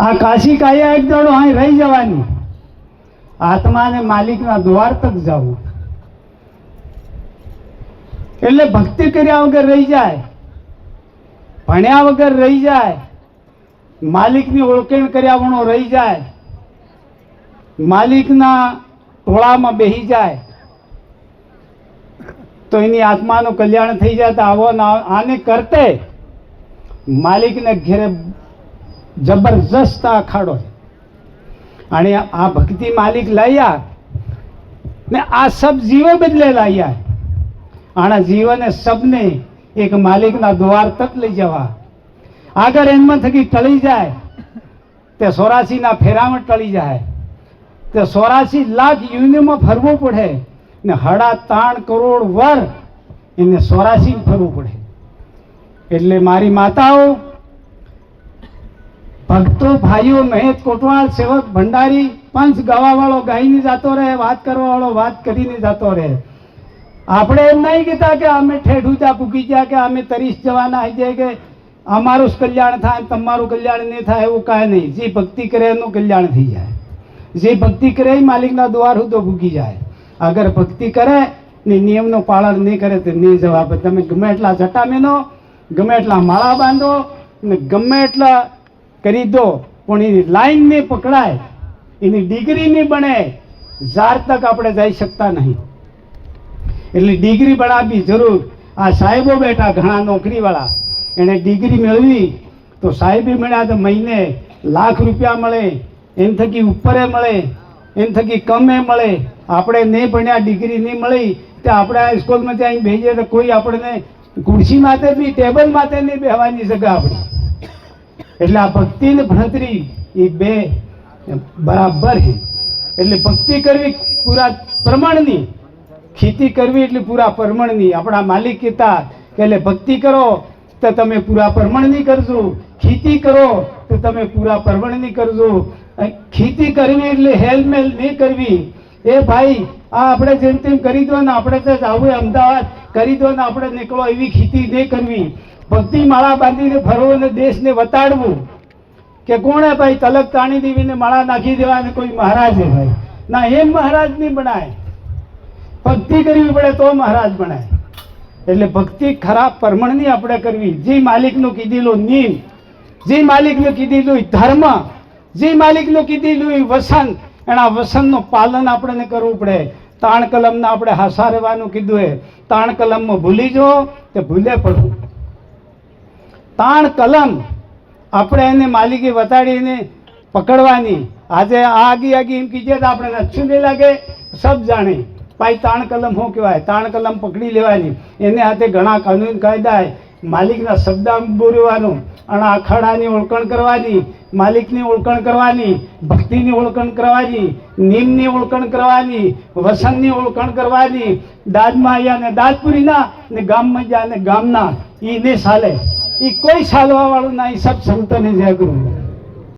આ કાશી કાયા એક દાડો અહીં રહી જવાની. આત્માને માલિકના દ્વાર તક જવું. એટલે ભક્તિ કર્યા વગર રહી જાય. ભણ્યા વગર રહી જાય. માલિકની ઓળખેણ કર્યા વણો રહી જાય. માલિકના ટોળામાં બેહી જાય. તો એની આત્માનું કલ્યાણ થઈ જાય તો આવો આને કરતે માલિકને ઘેરે જબરજસ્ત અખાડો છે. અને આ ભક્તિ માલિક લાવ્યા ને આ સબ જીવો બદલે લાવ્યા આના જીવને સબને એક માલિકના દ્વાર તક લઈ જવા. આગળ એનમાં થકી ટળી જાય. તે સોરાસીના ફેરામાં ટળી જાય. તે સોરાસી લાખ યુનિમાં ફરવું પડે ને હડા ત્રણ કરોડ વર એને સોરાસી ફરવું પડે. એટલે મારી માતાઓ ભક્તો, ભાઈઓ મહેશ કોટવાળ, સેવક, ભંડારી, પંચ ગાવાવાળો ગાઈને જતો રહે, વાત કરવાવાળો વાત કરીને જતો રહે. આપણે એમ નહીં કહેતા કે અમે ઠેઠ ઊંચા પૂકી ગયા કે અમે તરીસ જવાના આવી જાય કે અમારું જ કલ્યાણ થાય તમારું કલ્યાણ નહીં થાય એવું કાંઈ નહીં. જે ભક્તિ કરે એનું કલ્યાણ થઈ જાય. જે ભક્તિ કરે એ માલિકના દ્વાર તો ભૂકી જાય. અગર ભક્તિ કરે ને નિયમનું પાલન નહીં કરે તો નહીં જવાબ. તમે ગમે એટલા જટા મેનો ગમે એટલા માળા બાંધો ને ગમે એટલા કરી દો, પણ એની લાઈન નહીં પકડાય, એની ડિગ્રી નહીં બને જાર તક આપણે જઈ શકતા નહીં. એટલે ડિગ્રી બનાવવી જરૂર. આ સાહેબો બેઠા ઘણા નોકરીવાળા. એણે ડિગ્રી મેળવી, તો સાહેબી મળ્યા તો મહિને લાખ રૂપિયા મળે, એમ થકી ઉપરે મળે, એમ થકી કમે મળે. આપણે નહીં ભણ્યા ડિગ્રી નહીં મળી, તે આપણે આ સ્કૂલમાં ત્યાં ભેજીએ તો કોઈ આપણને ખુરશી માથે બી, ટેબલ માથે નહીં બેહવાની શકે આપણે. એટલે આ ભક્તિ ને ભણતરી એ બે બરાબર છે. એટલે ભક્તિ કરવી પૂરા પ્રમાણની, ખેતી કરવી એટલે પૂરા પ્રમાણની. આપણા માલિક કહેતા કે એટલે ભક્તિ કરો તો તમે પૂરા પ્રમાણની કરજો. ખેતી કરો તો તમે પૂરા પ્રમાણની કરજો. ખેતી કરવી એટલે હેલમેલ નહીં કરવી. એ ભાઈ, આ આપણે જેમ તેમ કરી દો ને આપણે તો આવું અમદાવાદ કરી દો ને આપણે નીકળો એવી ખેતી નહીં કરવી. ભક્તિ માળા બાંધીને ફરવું અને દેશને વતાડવું. કે કોણે ભાઈ તલક તાણી દેવીને માળા નાખી દેવા અને કોઈ મહારાજ ભાઈ? ના, એમ મહારાજ નહીં બનાય ભક્તિ કરવી પડે તો મહારાજ બનાય એટલે ભક્તિ ખરાબ પરમણની આપણે કરવી. જે માલિકનું કીધેલું નીમ જે માલિકનું કીધેલું ધર્મ, જે માલિકનું કીધેલું વસન, એના વસનનું પાલન આપણને કરવું પડે. તાણ કલમના આપણે હાસા રહેવાનું કીધું એ તાણ કલમમાં ભૂલી જો તે ભૂલે પડવું તાણ કલમ આપણે એને માલિકી વતાડીને પકડવાની. આજે આગી આગી એમ કીજે તો આપણે અચ્છું નહીં લાગે, સબ જાણે. ભાઈ, તાણ કલમ શું કહેવાય? તાણ કલમ પકડી લેવાની. એને હાથે ઘણા કાનૂન કાયદા માલિકના શબ્દ બોલવાનું અને અખાડાની ઓળખણ કરવાની, માલિકની ઓળખણ કરવાની, ભક્તિની ઓળખણ કરવાની, નિયમની ઓળખણ કરવાની, વસનની ઓળખણ કરવાની. દાદમાં અહીંયા ને દાદપુરીના ને ગામમાં જ્યાં ને ગામના એને સાલે. એ કોઈ સાધવા વાળું ના એ સબ સંતોને જાગૃત.